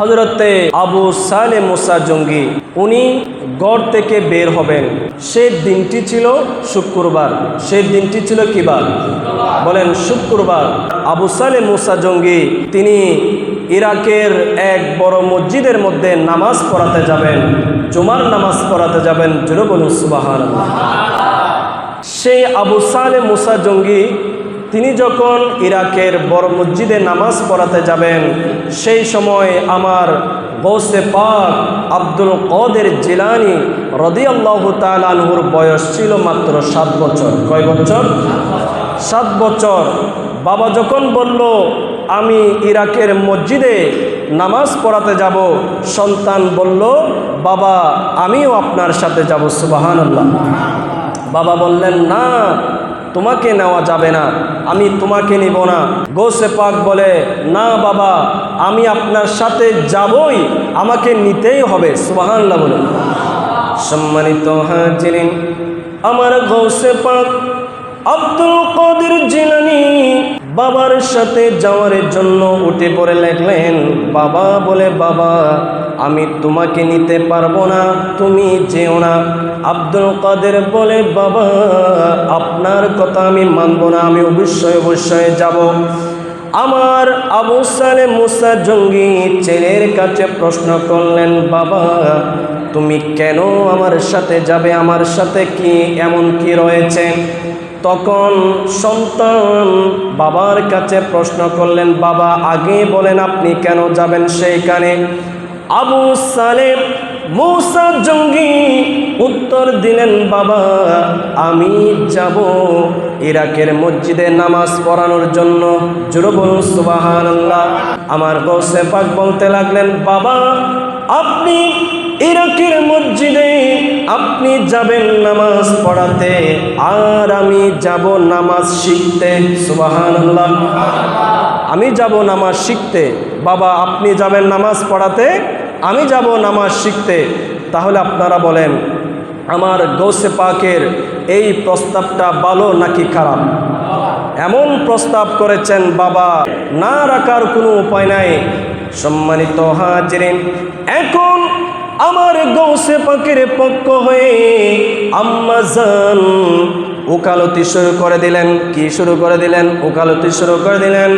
হজরতে আবু সালে মুসা জঙ্গি, উনি গড় থেকে বের হবেন। সে দিনটি ছিল শুক্রবার। সেই দিনটি ছিল কিবার বলেন, শুক্রবার। আবু সালে মুসা জঙ্গি, তিনি ইরাকের এক বড় মসজিদের মধ্যে নামাজ পড়াতে যাবেন, জুমার নামাজ পড়াতে যাবেন জুড়ে বলুন সুবাহান সেই আবু সালে মুসা জঙ্গি তিনি যখন ইরাকের বড় মসজিদে নামাজ পড়াতে যাবেন, সেই সময় আমার গৌসে পাক আব্দুল কদের জিলানি রদি আল্লাহ তালহুর বয়স ছিল মাত্র সাত বছর। কয় বছর? সাত বছর। বাবা যখন বলল, আমি ইরাকের মসজিদে নামাজ পড়াতে যাব, সন্তান বলল, বাবা, আমিও আপনার সাথে যাব সুবাহান বাবা বললেন, না তোমাকে নেওয়া যাবে না, আমি তোমাকে নিব না। গোসে পাক বলে, না বাবা, আমি আপনার সাথে যাবই, আমাকে নিতেই হবে। সুবাহান্লাহ বলে। সম্মানিত হাজিরিন, আমার গৌসে পাক আব্দুল কদির জিলানি বাবার সাথে যাওয়ার জন্য উঠে পড়ে লেখলেন, বাবা, বলে, বাবা, আমি তোমাকে নিতে পারব না, তুমি যেও না। আব্দুল কাদের বলে, বাবা, আপনার কথা আমি মানব না, আমি অবশ্যই অবশ্যই যাব। আমার আবু সালে মুসা জঙ্গি ছেলের কাছে প্রশ্ন করলেন, বাবা, তুমি কেন আমার সাথে যাবে? আমার সাথে কি এমন কি রয়েছে? তখন সন্তান বাবার কাছে প্রশ্ন করলেন, বাবা, আগে বলেন আপনি কেন যাবেন সেইখানে? আবু সালেম মৌসা জঙ্গি উত্তর দিলেন, বাবা, আমি যাব ইরাকের মসজিদে নামাজ পড়ানোর জন্য। জুরবুল সুবাহান আমার গৌসে পাক বলতে লাগলেন, বাবা, আপনি ইরাকের মসজিদে, আপনি যাবেন নামাজ পড়াতে, আর আমি যাব নামাজ শিখতে। সুবাহান আমি যাব নামাজ শিখতে। বাবা, আপনি যাবেন নামাজ পড়াতে, আমি যাব নামাজ শিখতে। তাহলে আপনারা বলেন আমার গৌসে পাকের এই প্রস্তাবটা ভালো নাকি খারাপ? এমন প্রস্তাব করেছেন বাবা, না রাখার কোনো উপায় নাই। সম্মানিত হাজরিন, এখন আমার গৌসে পাকের পক্ষ হয়ে আম্মা জান ওকালতি শুরু করে দিলেন। কি শুরু করে দিলেন? ওকালতি শুরু করে দিলেন।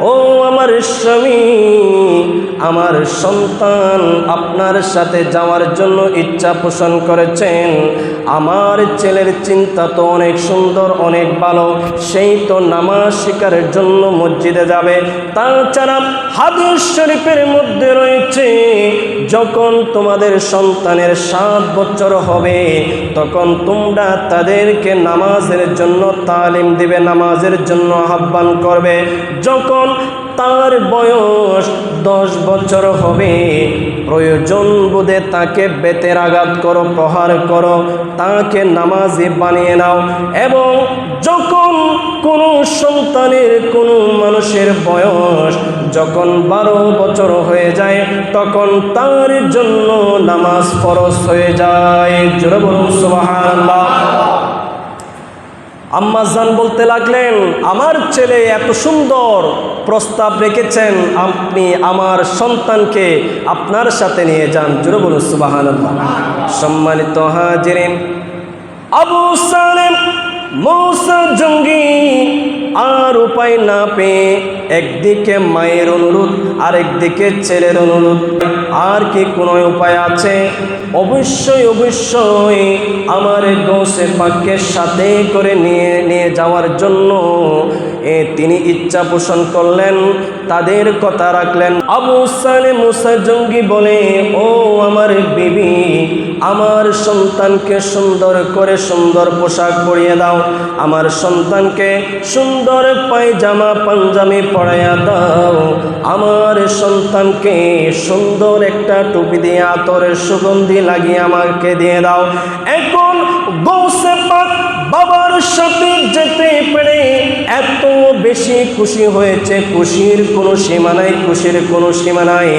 ও আমার স্বামী, আমার সন্তান আপনার সাথে যাওয়ার জন্য ইচ্ছা পোষণ করেছেন। আমার ছেলের চিন্তা তো অনেক সুন্দর, অনেক ভালো। সেই তো নামাজ শিকারের জন্য মসজিদে যাবে। তাছাড়া হাদিস শরীফের মধ্যে রয়েছে, যখন তোমাদের সন্তানের সাত বছর হবে, তখন তোমরা তাদেরকে নামাজের জন্য তালিম দিবে, নামাজের জন্য আহ্বান করবে। যখন তার বয়স দশ বছর হবে প্রয়োজন বোধে তাকে বেতের আঘাত করো, প্রহার করো, তাকে নামাজি বানিয়ে নাও এবং যখন কোনো সন্তানের, কোনো মানুষের বয়স যখন বারো বছর হয়ে যায়, তখন তার জন্য নামাজ ফরজ হয়ে যায়। জোরে বলুন সুবহানাল্লাহ। আম্মাজান বলতে লাগলেন, আমার ছেলে এত সুন্দর প্রস্তাব রেখেছেন, আপনি আমার সন্তানকে আপনার সাথে নিয়ে যান। জুড়ে বলুন সুবাহান সম্মানিত হাজিরিন, আবু সালেম মৌসা জঙ্গি আর উপায় না পেয়ে একদিকে মায়ের অনুরোধ আর একদিকে ছেলের অনুরোধ। আর কি কোনো উপায় আছে? অবশ্যই অবশ্যই আমার গৌসে পাককে সাথে করে নিয়ে নিয়ে যাওয়ার জন্য এ তিনি ইচ্ছা পোষণ করলেন, তাদের কথা রাখলেন। আবু সালে মুসা জঙ্গি বলে, ও আমার বিবি, আমার সন্তানকে সুন্দর করে সুন্দর পোশাক পরিয়ে দাও। আমার সন্তানকে সুন্দর পায়জামা পাঞ্জামি পরাইয়া দাও। আমার সন্তানকে সুন্দর একটা টুপি দিয়ে আতরের সুগন্ধি লাগিয়ে আমাকে দিয়ে দাও। এখন গৌসে পাক বাবার সাথে যেতে পেরে এত বেশি খুশি হয়েছে। খুশির কোনো সীমা নাই, খুশির কোনো সীমা নাই।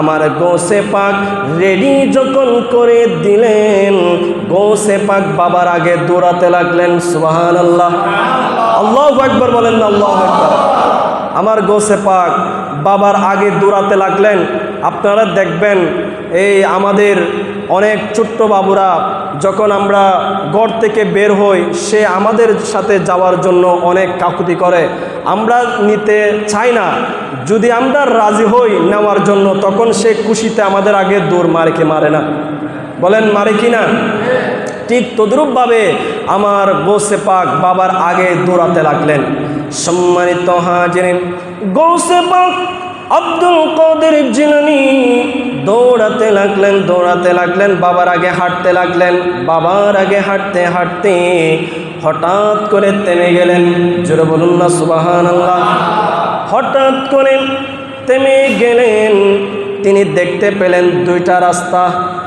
আমার গোসে পাক রেডি যখন করে দিলেন গোসে পাক বাবার আগে দৌড়াতে লাগলেন সুবাহান আল্লাহ আল্লাহ একবার বলেন আল্লাহ একবার আমার গোসে পাক বাবার আগে দৌড়াতে লাগলেন। আপনারা দেখবেন, এই আমাদের অনেক ছোট্ট বাবুরা যখন আমরা ঘর থেকে বের হই, সে আমাদের সাথে যাওয়ার জন্য অনেক কাকুতি করে। আমরা নিতে চাই না। যদি আমরা রাজি হই নেওয়ার জন্য, তখন সে খুশিতে আমাদের আগে দৌড় মারে কি মারে না। বলেন, মারে কি না? ঠিক তদ্রূপভাবে আমার গোসে পাক বাবার আগে দৌড়াতে লাগলেন। সম্মানিত হাজিরিন, গৌসে পাক আব্দুল কদের জিলানি দৌড়াতে লাগলেন দৌড়াতে লাগলেন, বাবার আগে হাঁটতে লাগলেন, বাবার আগে হাঁটতে হাঁটতে হঠাৎ করে তেমে গেলেন। জোরে বলুন না সুবাহান হঠাৎ করে তেমে গেলেন তিনি দেখতে পেলেন দুইটা রাস্তা।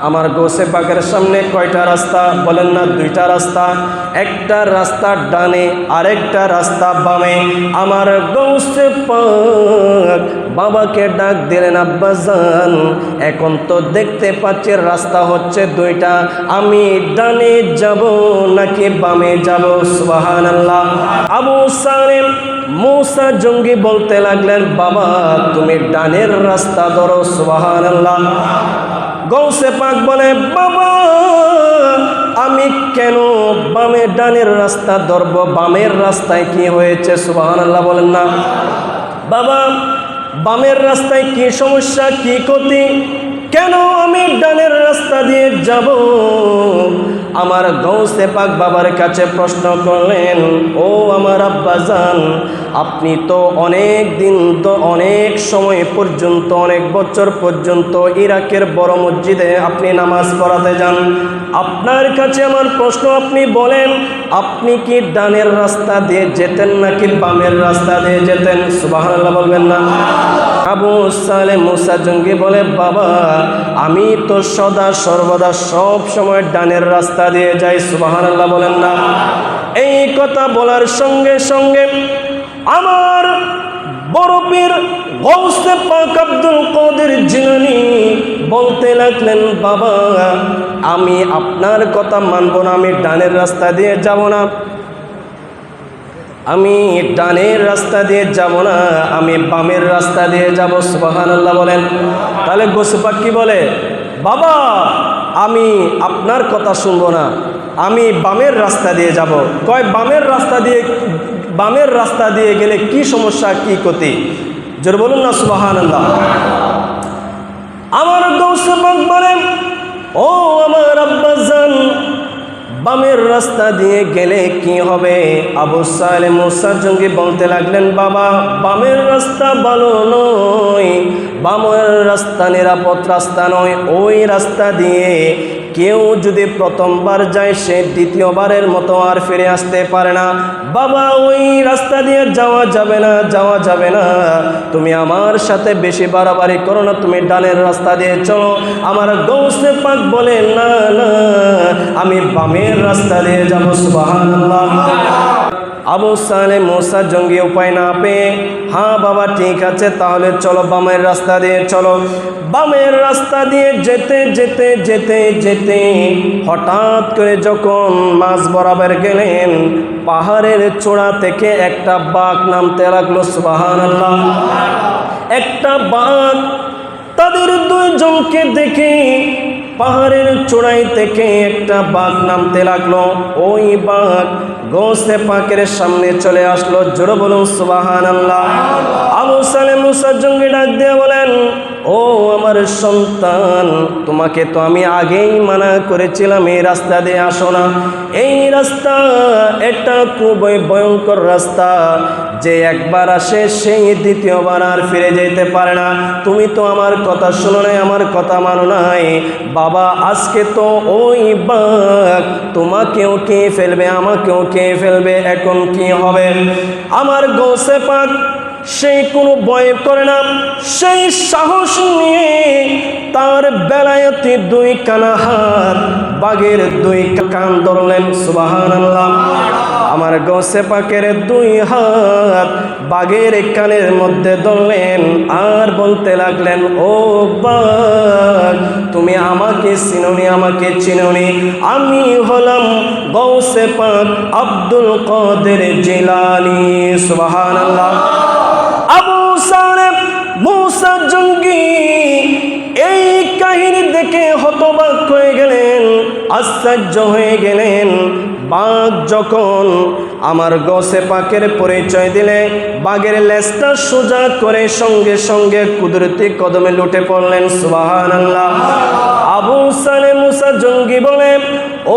আমার গোসে পাকের সামনে কয়টা রাস্তা? বলেন না, দুইটা রাস্তা। একটা রাস্তা ডানে, আরেকটা রাস্তা বামে। আমার গৌসে পাক বাবাকে ডাক দিলেন আব্বাজান এখন তো দেখতে পাচ্ছি রাস্তা হচ্ছে দুইটা। আমি ডানে যাব নাকি বামে যাব? আল্লাহ আবু সালেম মৌসা জঙ্গি বলতে লাগলেন, বাবা, তুমি ডানের রাস্তা ধরো সুবাহান আল্লাহ গৌসে পাক বলে, বাবা, আমি কেন বামে ডানের রাস্তা ধরব? বামের রাস্তায় কি হয়েছে? সুবাহান আল্লাহ বলেন না। বাবা, বামের রাস্তায় কি সমস্যা, কি ক্ষতি? কেন আমি ডানের রাস্তা দিয়ে যাব? আমার গৌসে পাক বাবার কাছে প্রশ্ন করলেন, ও আমার আব্বাজান, আপনি তো অনেক দিন তো অনেক সময় পর্যন্ত, অনেক বছর পর্যন্ত ইরাকের বড় মসজিদে আপনি নামাজ পড়াতে যান। আপনার কাছে আমার প্রশ্ন, আপনি বলেন, আপনি কি ডানের রাস্তা দিয়ে যেতেন নাকি বামের রাস্তা দিয়ে যেতেন? সুবাহ বলবেন না। আবু সালে মুসা জঙ্গি বলে, বাবা, আমি তো সদা সর্বদা সব সময় ডানের রাস্তা দিয়ে যাই। সুবাহান্লাহ বলেন না। এই কথা বলার সঙ্গে সঙ্গে আমার বরফের গৌসে পাক আব্দুল কদের জিলানি বলতে লাগলেন, বাবা, আমি আপনার কথা মানব না, আমি ডানের রাস্তা দিয়ে যাব না। আমি ডানের রাস্তা দিয়ে যাব না, আমি বামের রাস্তা দিয়ে যাব সুবাহান আল্লাহ বলেন। তাহলে গোসুপাক কি বলে? বাবা, আমি আপনার কথা শুনব না, আমি বামের রাস্তা দিয়ে যাব। কয়, বামের রাস্তা দিয়ে, বামের রাস্তা দিয়ে গেলে কি সমস্যা, কি ক্ষতি? জোর বলুন না সুবাহান আল্লাহ আমার গৌসুপাক বলেন, ও আমার আব্বাজান বামের রাস্তা দিয়ে গেলে কি হবে? আবু সালে মুসার জঙ্গি বলতে লাগলেন, বাবা, বামের রাস্তা ভালো নয়। বামের রাস্তা নিরাপদ রাস্তা নয়। ওই রাস্তা দিয়ে কেউ যদি প্রথমবার যায়, সে দ্বিতীয়বারের মতো আর ফিরে আসতে পারে না। বাবা, ওই রাস্তা দিয়ে যাওয়া যাবে না, যাওয়া যাবে না। তুমি আমার সাথে বেশি বাড়াবাড়ি করো না, তুমি ডানের রাস্তা দিয়ে চলো। আমার গৌসে পাক বলে, না না, আমি বামের রাস্তা দিয়ে যাব সুবাহান আবু সালে মোসা জঙ্গি উপায় না পেয়ে হ্যাঁ বাবা, ঠিক আছে, তাহলে চলো বামের রাস্তা দিয়ে, চলো। বামের রাস্তা দিয়ে যেতে যেতে যেতে যেতে হঠাৎ করে যখন মাছ বরাবর গেলেন, পাহাড়ের চূড়া থেকে একটা বাঘ নামতে লাগল সুবাহান আল্লাহ একটা বাঘ তাদের দুইজনকে দেখে পাহাড়ের চূড়াই থেকে একটা বাঘ নামতে লাগল। ওই বাঘ গোসে পাকের সামনে চলে আসলো। জোরে বলুন সুবাহান আল্লাহ আবু সালেম মুসার জঙ্গি ডাক দিয়ে বলেন, ও আমার সন্তান, তোমাকে তো আমি আগেই মানা করেছিলাম, এই রাস্তা দিয়ে আসো না। এই রাস্তা এটা খুবই ভয়ঙ্কর রাস্তা। যে একবার আসে সেই দ্বিতীয়বার আর ফিরে যেতে পারে না। তুমি তো আমার কথা শোনো নাই, আমার কথা মানো নাই। বাবা, আজকে তো ওই বাঘ তোমাকেও কে ফেলবে, আমাকেও কে ফেলবে, এখন কি হবে? আমার গোসে পাক সেই কোনো ভয় করে না। সেই সাহস নিয়ে তার বেলায়তে দুই কানা হাত, বাঘের দুই কান ধরলেন সুবাহান আল্লাহ আমার গোসে পাকের দুই হাত বাঘের কানের মধ্যে ধরলেন, আর বলতে লাগলেন, ও বাঘ, তুমি আমাকে চিনুনি আমাকে চিনুনি। আমি হলাম গৌসে পাক আব্দুল কদের জিলানি সুবাহান আল্লাহ আবু সালেম এই কাহিনী দেখে হতবাক হয়ে গেলেন, আশ্চর্য হয়ে গেলেন। বাঘ যখন আমার গসে পাকের পরিচয় দিলে, বাঘের লেজটা সোজা করে সঙ্গে সঙ্গে কুদরতি কদমে লুটে পড়লেন সুবাহান আল্লাহ আবু সালে মুসা জঙ্গি বলে,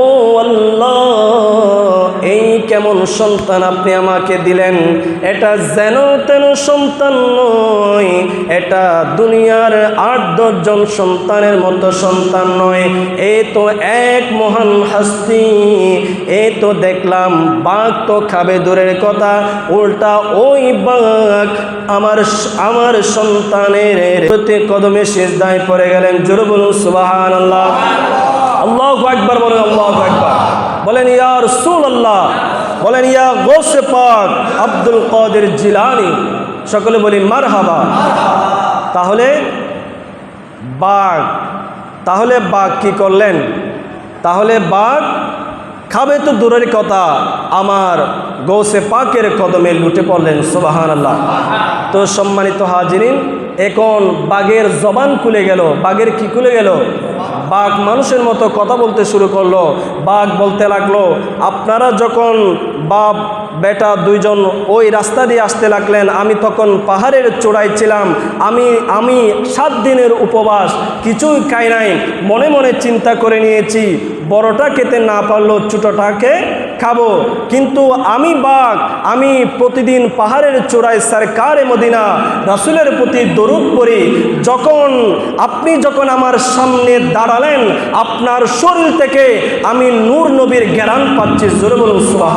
ও আল্লাহ কেমন সন্তান আপনি আমাকে দিলেন? এটা যেন তেন সন্তান নয়, এটা দুনিয়ার আট দশজন সন্তানের মতো সন্তান নয়। এ তো এক মহান হাস্তি, এ তো দেখলাম বাঘ তো খাবে দূরের কথা, উল্টা ওই বাঘ আমার আমার সন্তানের প্রতি কদমে শেষ দায় পড়ে গেলেন। জোর বলুন সুবাহান আল্লাহ আল্লাহ একবার বলেন, আল্লাহ একবার বলেন, ইয়া আল্লাহ বলেন, ইয়া গোসে পাক আব্দুল কদের জিলানি। সকলে বলি মার হাবা তাহলে বাঘ তাহলে বাঘ কি করলেন? তাহলে বাঘ খাবে তো দূরের কথা, আমার গৌসে পাকের কদমে লুটে পড়লেন সোবাহান আল্লাহ তো সম্মানিত হাজিরিন, এখন বাঘের জবান খুলে গেল, বাঘের কি খুলে গেল? বাঘ মানুষের মতো কথা বলতে শুরু করল। বাঘ বলতে লাগল, আপনারা যখন বাপ, বেটা দুইজন ওই রাস্তা দিয়ে আসতে লাগলেন, আমি তখন পাহাড়ের চূড়ায় ছিলাম। আমি আমি সাত দিনের উপবাস, কিছুই খাই নাই। মনে মনে চিন্তা করে নিয়েছি বড়টা খেতে না পারলেও ছোটোটাকে খাব। কিন্তু আমি বাঘ, আমি প্রতিদিন পাহাড়ের চূড়ায় সরকারে মদিনা, রাসুলের প্রতি দরুদ পড়ি। যখন আপনি যখন আমার সামনে দাঁড়ালেন, আপনার শরীর থেকে আমি নূর নবীর জ্ঞান পাচ্ছি। জোরে বলুন সুবাহ